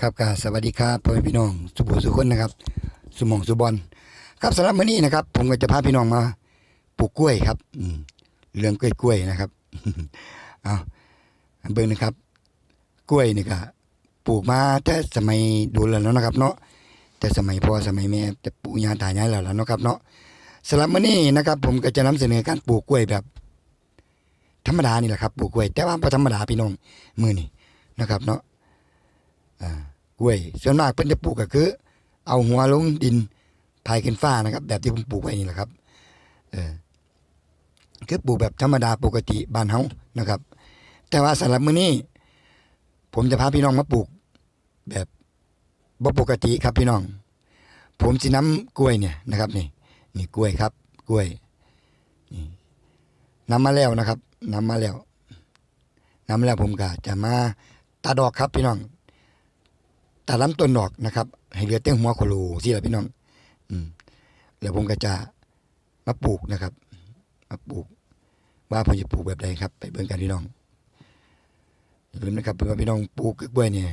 ครับกาสวัสดีครับพ่อแม่พี่น้องสุภูสุคนนะครับสุมองสุบอลครับสำหรับมื้อนี้นะครับ ผมก็จะพาพี่น้องมาปลูกกล้วยครับอืมเรื่องกล้วยกล้วยนะครับเอาเบิ่งนะครับ กล้วยนี่ก็ปลูกมาแต่สมัยดูแล้วนะครับ เนาะแต่สมัยพ่อสมัยแม่แต่ปู่ย่าตายายแล้วล่ะเนาะครับเนาะสำหรับมื้อนี้นะครับ ผมก็จะนำเสนอการปลูกกล้วยแบบ ธรรมดานี่แหละครับปลูกกล้วย แต่ว่าบ่ธรรมดาพี่น้องมื้อนี้นะครับ เนาะ กล้วย ส่วนมากเพิ่นจะปลูกก็คือ เอาหัวลงดินพายขึ้นฟ้านะครับ แบบที่ผมปลูกไว้นี่แหละครับเออคือปลูกแบบธรรมดาปกติบ้านเฮานะครับ แต่ว่าสำหรับมื้อนี้ ผมจะพาพี่น้องมาปลูก แบบบ่ปกติครับพี่น้อง ผมสินํกล้วยเนี่ยนะครับ นี่ นี่กล้วยครับ กล้วยนี่นำมาแล้วนะครับนำมาแล้วนำมาแล้วผมก็จะมาตัดดอกครับพี่น้อง ตัดลำต้นดอกนะครับ ให้เหลือเต้งหัวโคโลสิล่ะพี่น้อง อืมแล้วผมก็จะมาปลูกนะครับ มาปลูก ว่าผมจะปลูกแบบใดครับ ไปเบิ่งกันพี่น้องอย่าลืมนะครับเพื่อนพี่น้องปลูกกล้วยเนี่ย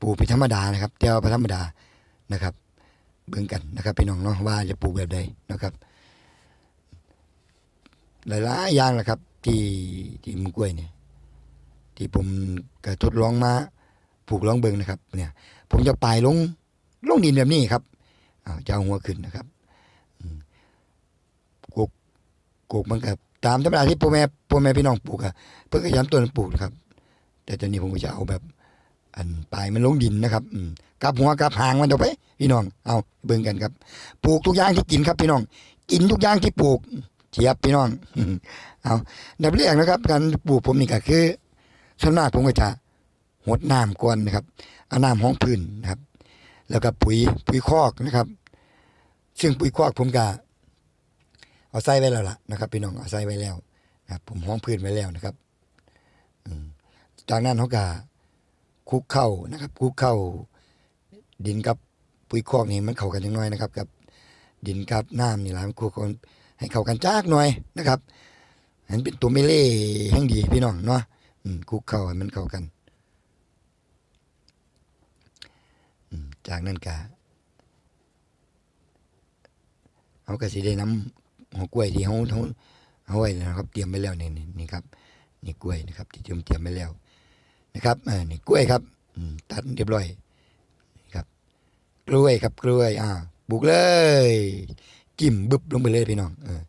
ปลูกเป็นธรรมดานะครับแต่ว่าธรรมดานะครับ เบิ่งกันนะครับพี่น้องเนาะว่าจะปลูกแบบใดนะครับ หลายๆอย่างแหละครับ ที่ที่มกล้วยเนี่ย ที่ผมก็ทดลองมาปลูกลองเบิ่งนะครับ เนี่ย ผมจะปลายลงลงดินแบบนี้ครับอ้าจะเอาหัวขึ้นนะครับกกกกมันกับตามธรรมดาที่พ่อแม่พ่อแม่พี่น้องปลูกอะเพื่อขยำต้นปลูกครับ แต่ตอนนี้ผมก็จะเอาแบบ อันปลายมันลงดินนะครับอืมกับหัวกับหางมันเอาไป พี่น้อง เอาเบิ่งกันครับ ปลูกทุกอย่างที่กินครับ พี่น้อง กินทุกอย่างที่ปลูกเทียบพี่น้อง เอาดับแรกนะครับ การปลูกผมนี่ก็คือส่วนมากผมก็จะ หดน้ำก่อนนะครับเอาน้ำห้องพื้นนะครับ แล้วก็ปุ๋ยปุ๋ยคอกนะครับ ซึ่งปุ๋ยคอกผมก็เอาใส่ไว้แล้วล่ะนะครับพี่น้องเอาใส่ไว้แล้วนะครับผมห้องพื้นไว้แล้วนะครับจากนั้นเขาก็คุกเข้านะครับ คุกเข้าดินกับปุ๋ยคอกนี่มันเข้ากันจังน้อยนะครับ กับดินกับน้ำนี่แหละมันคุกกันให้เข้ากันจากหน่อยนะครับเห็นเป็นตัวไม่เล่แห่งดีพี่น้องเนาะคุกเข้าให้มันเข้ากัน อืม จากนั้นก็เขาก็สิได้น้ำหัวกล้วยที่เขาเขาเอาไว้นะครับ เตรียมไว้แล้วนี่นี่นี่ครับ นี่กล้วยนะครับ ที่ผมเตรียมไว้แล้ว นะครับอ่านี่กล้วยครับอืตัดเรียบร้อยครับ กล้วยครับกล้วย อ่าบุกเลย จิ้มบึบลงไปเลยพี่น้อง เออ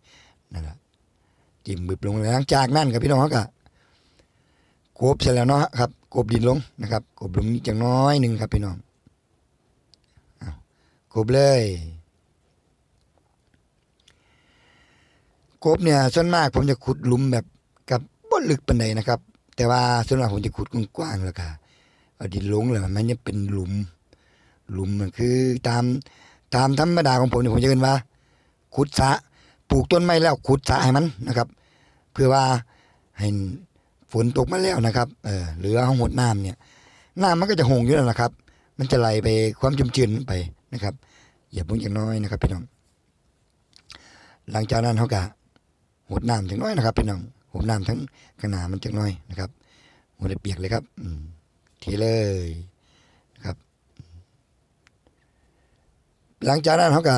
นั่นแหละจิ้มบึบลงเลยหลังจากนั้นครับพี่น้องเขาก็โกบเสร็จแล้วเนาะครับโกบดินลงนะครับโกบลงนิดจังน้อยหนึ่งครับพี่น้อง กบเลยกบเนี่ยส่วนมากผมจะขุดหลุมแบบกับบ่ลึกปานใดนะครับ แต่ว่าส่วนมากผมจะขุดกว้างๆแล้วก็เอาดินลงแล้วมันจะเป็นหลุม หลุมมันคือตามตามธรรมดาของผมเนี่ยผมจะเรียนว่า ขุดสะปลูกต้นไม้แล้วขุดสะให้มันนะครับ เพื่อว่าให้ฝนตกมาแล้วนะครับเออหรือเอาหดน้ำเนี่ยน้ำมันก็จะหงอยู่แล้วนะครับ มันจะไหลไปความชุ่มชื้นไป นะครับอย่าพุ่งอย่างน้อยนะครับพี่น้อง หลังจากนั้นเขาก็หดน้ำจังน้อยนะครับพี่น้องหดน้ำทั้งข้างหน้ามันจังน้อยนะครับหดเปียกเลยครับอืมเทเลยนะครับ หลังจากนั้นเขาก็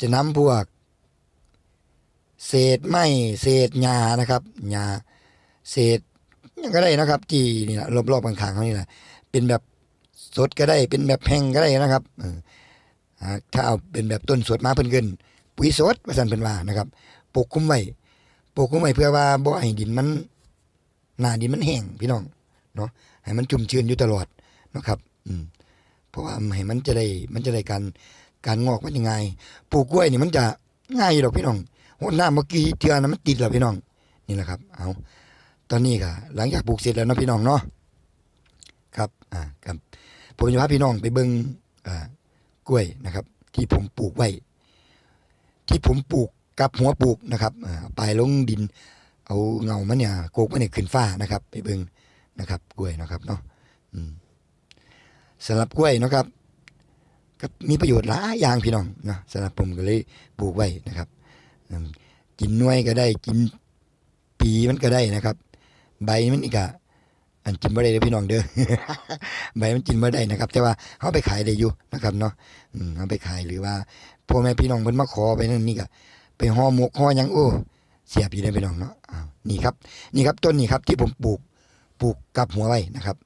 จะนำพวก เศษไม้เศษหญ้านะครับหญ้าเศษยังก็ได้นะครับ ที่นี่แหละรอบๆข้างๆเขานี่แหละเป็นแบบ สดก็ได้เป็นแบบแห้งก็ได้นะครับอถ้าเอาเป็นแบบต้นสดมาเพิ่นเกินปุ๋ยสดว่าซั่นเพิ่นว่านะครับปลูกคลุมไว้ปกคลุมไว้เพื่อว่าบ่ให้ดินมันหน้าดินมันแห้งพี่น้องเนาะให้มันชุ่มชื้นอยู่ตลอดเนาะครับ อืมเพราะว่าให้มันจะได้มันจะได้การการงอกมันยังไงปลูกกล้วยนี่มันจะง่ายอยู่ดอกพี่น้องโหน้าเมื่อกี้เทือนมันติดแล้วพี่น้อง นี่แหละครับ เอาตอนนี้ก็หลังจากปลูกเสร็จแล้วเนาะพี่น้องเนาะครับ อ่าครับ ผมจะพาพี่น้องไปเบิ่งกล้วยนะครับ ที่ผมปลูกไว้ ที่ผมปลูกกับหัวปลูกนะครับอ่าปลายลงดิน เอาเงามันเนี่ยโกกมันเนี่ยขึ้นฟ้านะครับ ไปเบิ่งนะครับ กล้วยนะครับเนาะสำหรับกล้วยนะครับก็มีประโยชน์หลายอย่างพี่น้องนะสำหรับผมก็เลยปลูกไว้นะครับกินน่วยก็ได้กินปีมันก็ได้นะครับ ใบมันอีกอะ อันกินบ่ได้เด้อพี่น้องเด้อใบมันกินบ่ได้นะครับ แต่ว่าเอาไปขายได้อยู่นะครับเนาะอืมเอาไปขายหรือว่าพ่อแม่พี่น้องเพิ่นมาขอไปนั่นนี่ก็ไปห่อหมกห่อหยังโอ้เสียบอยู่ได้พี่น้องเนาะอ้าวนี่ครับ นี่ครับต้นนี้ครับที่ผมปลูกปลูกกับหัวไว้นะครับ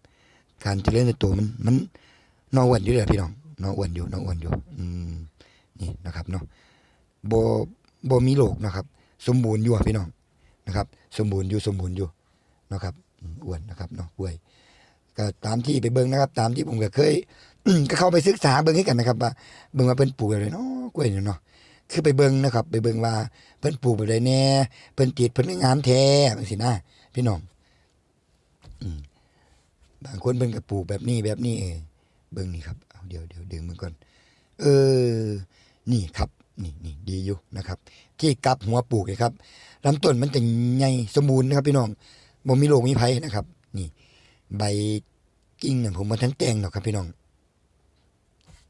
การเจริญในตัวมันมันนออ้วนอยู่เลยพี่น้องนออ้วนอยู่นออ้วนอยู่ อืมนี่นะครับเนาะโบ่บ่มีโรคนะครับ สมบูรณ์อยู่พี่น้องนะครับ สมบูรณ์อยู่สมบูรณ์อยู่นะครับ อ้วนนะครับเนาะกล้วย ก็ตามที่ไปเบิ่งนะครับ ตามที่ผมก็เคย ก็เข้าไปศึกษาเบิ่งให้กันนะครับว่าเบิ่งว่าเพิ่นปลูกอะไรเนาะกล้วยเนาะคือไปเบิ่งนะครับ ไปเบิ่งว่าเพิ่นปลูกแบบใดแน่เพิ่นติดเพิ่นงามแท้จังซี่นะพี่น้องบางคนเพิ่นก็ปลูกแบบนี้แบบนี้เออเบิ่งนี่ครับเอาเดี๋ยวเดี๋ยวดึงมันก่อน เออ นี่ครับนี่นี่ดีอยู่นะครับ ที่กลับหัวปลูกเลยครับลำต้นมันจะใหญ่สมบูรณ์นะครับ พี่น้อง บ่มีโรคมีภัยนะครับ นี่ ใบกิ่งเนี่ยผมมาทั้งแตงหรอกครับพี่น้อง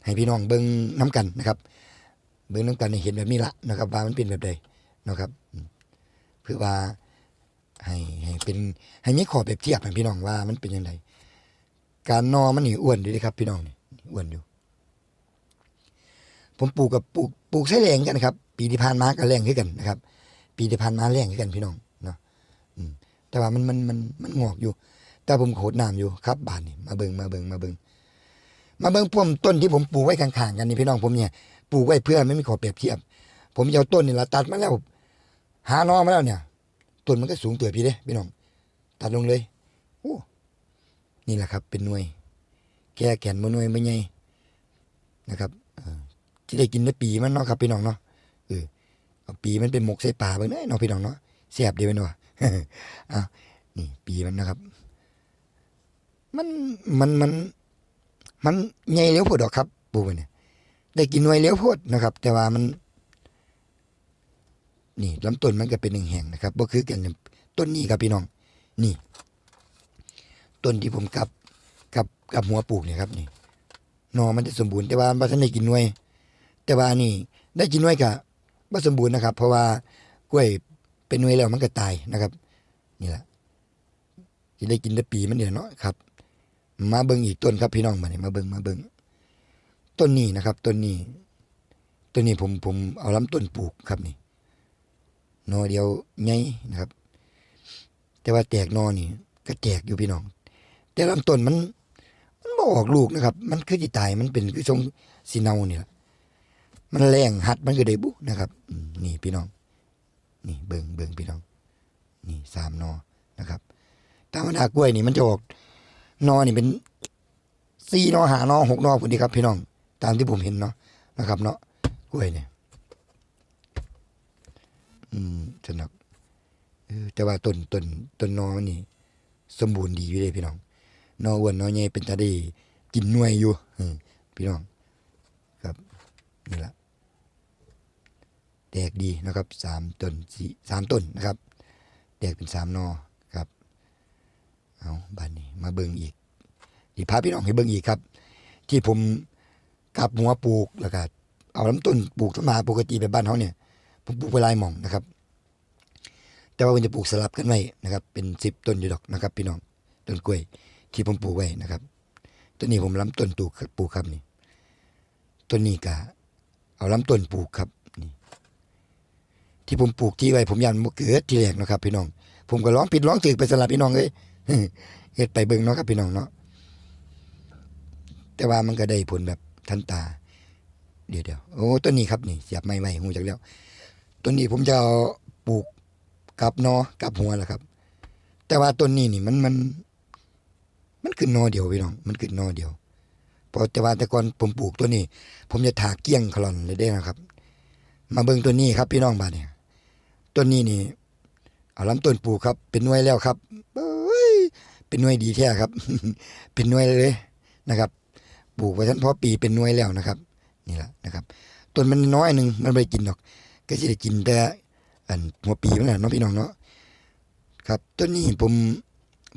ให้พี่น้องเบิ่งน้ำกันนะครับ เบิ่งน้ำกันให้เห็นแบบนี้ละนะครับว่ามันเป็นแบบใดนะครับเพื่อว่าให้ให้เป็นให้มีขอเปรียบเทียบให้พี่น้องว่ามันเป็นยังไงการนอมันนี่อ้วนดีครับ พี่น้องนี่อ้วนอยู่ ผมปลูกกับปลูกปลูกใช้แรงกันนะครับ ปีที่ผ่านมาก็แรงขึ้นกันนะครับ ปีที่ผ่านมาแรงขึ้นกันพี่น้อง แต่ว่ามันมันมันมันงอกอยู่ แต่ผมโขดน้ำอยู่ครับบานนี่มาเบิงมาเบิงมาเบิงมาเบิงพ่วมต้นที่ผมปลูกไว้ข้างๆกันนี่พี่น้องผมเนี่ยปลูกไว้เพื่อไม่มีขอเปรียบเทียบ ผมจะเอาต้นนี่ละตัดมาแล้ว หานอมาแล้วเนี่ยต้นมันก็สูงเตือพี่เด้พี่น้อง ตัดลงเลยโอ้นี่แหละครับ เป็นหน่วย แก่แก่นมาหน่วยไม่ใหญ่นะครับที่ได้กินในปีมันเนาะครับพี่น้องเนาะเออเอาปีมันเป็นหมกใส่ป่าเบิ่งเนาะพี่น้องเนาะแซ่บดีแม่นบ่ อะนี่ปีมันนะครับ มันมันมัน มันใหญ่เลี้ยวโพดดอกครับปลูกไว้เนี่ยได้กินหน่วยเลี้ยวโพดนะครับ แต่ว่ามัน นี่ลำต้นมันก็เป็นแห่งๆนะครับบ่คือกันต้นนี้ครับพี่น้อง นี่ ต้นที่ผมกับกับกับหัวปลูกเนี่ยครับนี่นอมันจะสมบูรณ์แต่ว่าบ่ทันได้กินหน่วย แต่ว่านี่ ได้กินหน่วยก็บ่สมบูรณ์นะครับ เพราะว่ากล้วย เป็นหน่วยแล้วมันก็ตายนะครับ นี่แหละจะได้กินแต่ปีมันเดียวเนาะครับ มาเบิ่งอีกต้นครับพี่น้องมาเนี่ยมาเบิ่งมาเบิ่งต้นนี้นะครับต้นนี้ต้นนี้ผมผมเอาลำต้นปลูกครับนี่หนอเดียวใหญ่นะครับ แต่ว่าแตกนอนี่ ก็แตกอยู่พี่น้อง แต่ลำต้นมัน มันบออกลูกนะครับ มันคือจิตายมันเป็นคือทรงสีเนาเนี่แหละมันแรงหัดมันก็ได้บุนะครับนี่พี่น้อง นี่เบิงเบิงพี่น้อง นี่สามนอนะครับธรรมดากล้วยนี่มันจะออกนอนี่เป็นสี่นอหานอหกนอพอดีครับ พี่น้อง ตามที่ผมเห็นเนาะนะครับเนาะกล้วยเนี่ยอืมสนักแต่ว่าต้นต้นต้นนอมันนี่ สมบูรณ์ดีอยู่เลยพี่น้องนออ้วนนอใหญ่เป็นตาได้กินหน่วยอยู่พี่น้อง ครับนี่แหละ แตกดีนะครับสามต้นสี่สามต้นนะครับ แตกเป็นสามนอครับ เอาบ้านนี้มาเบิ่งอีกดีพาพี่น้องให้เบิ่งอีกครับ ที่ผมกลับหัวปลูกแล้วก็เอาลำต้นปลูกธรรมาปกติแบบบ้านเขาเนี่ยผมปลูกไปลายหม่องนะครับ แต่ว่ามันจะปลูกสลับกันไว้นะครับ เป็นสิบต้นอยู่ดอกนะครับ พี่น้องต้นกล้วยที่ผมปลูกไว้นะครับต้นนี้ผมล้ำต้นปลูกปลูกครับนี่ต้นนี้ก็เอาลำต้นปลูกครับนี่ ที่ผมปลูกที่ไว้ผมยันบ่เกิดที่แรกนะครับพี่น้อง ผมก็ร้องผิดร้องถูกไปสลับพี่น้องเลยเฮ็ดไปเบิ่งเนาะครับพี่น้องเนาะแต่ว่ามันก็ได้ผลแบบทันตา เดี๋ยวเดี๋ยวโอ้ต้นนี้ครับนี่เสียบไม้ไว้หูจักแล้วต้นนี้ผมจะเอาปลูกกับนอกับหัวแหละครับ แต่ว่าต้นนี้นี่มันมัน มันขึ้นนอเดียวพี่น้อง มันขึ้นนอเดียวพอแต่ว่าแต่ก่อนผมปลูกตัวนี้ ผมจะถากเกี้ยงคลอนเลยได้นะครับ มาเบิ่งตัวนี้ครับพี่น้องบ้านเนี่ย ต้นนี้นี่เอาลำต้นปลูกครับ เป็นหน่วยแล้วครับเอ้ยเป็นหน่วยดีแท้ครับ เป็นหน่วยเลยนะครับปลูกไว้ทันพ่อปีเป็นหน่วยแล้วนะครับ นี่แหละนะครับต้นมันน้อยหนึ่งมันไม่กินหรอก ก็จะได้กินแต่อันหัวปีมันแหละเนาะพี่น้องเนาะครับต้นนี้ผม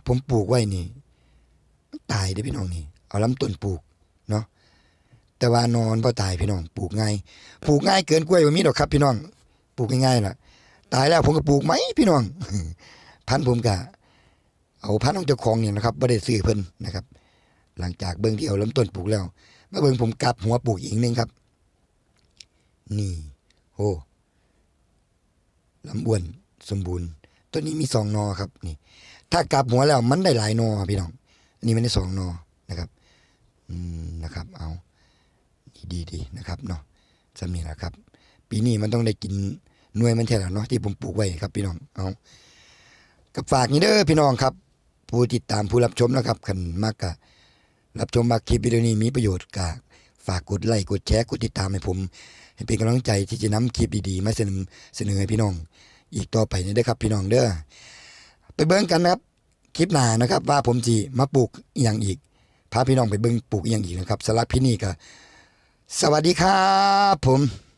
ผมปลูกไว้นี่ตายเด้พี่น้องนี่ เอาลำต้นปลูกเนาะแต่ว่านอนพอตายพี่น้อง ปลูกง่ายปลูกง่ายเกินกล้วยบ่มีดอกครับ พี่น้อง ปลูกง่ายๆล่ะ ตายแล้วผมก็ปลูกไหมพี่น้อง พันธุ์ผมกะเอาพันธุ์ของเจ้าของเนี่ยนะครับบ่ได้ซื้อเพิ่นนะครับ หลังจากเบิ่งที่เอาลำต้นปลูกแล้วมาเบิ่งผมกลับหัวปลูกอีกหนึงครับ นี่โอ้ลำอ้วนสมบูรณ์ต้นนี้มีสองนอครับ นี่ ถ้ากลับหัวแล้วมันได้หลายนอพี่น้องอันนี้มันได้สองนอนะครับ อืมนะครับ เอาดีดีนะครับเนาะสำนีนะครับ ปีนี้มันต้องได้กิน หน่วยมันแท้ล้วเนาะที่ผมปลูกไว้ครับพี่น้องเอากับฝากนี้เด้อพี่น้องครับ ผู้ติดตามผู้รับชมนะครับคันมากกะรับชมมากคลิปวิดีโอนี้มีประโยชน์กะฝากกดไลค์กดแชร์กดติดตามให้ผมให้เป็นกำลังใจที่จะนำคลิปดีๆมาเสนอเสนอให้พี่น้อง อีกต่อไปนี้เด้อครับ พี่น้องเด้อไปเบิ่งกันนะครับคลิปหน้านะครับ ว่าผมจีมาปลูกอย่างอีกพาพี่น้องไปเบิ่งปลูกอย่างอีกนะครับสำหรับพี่นี่ก็สวัสดีครับผม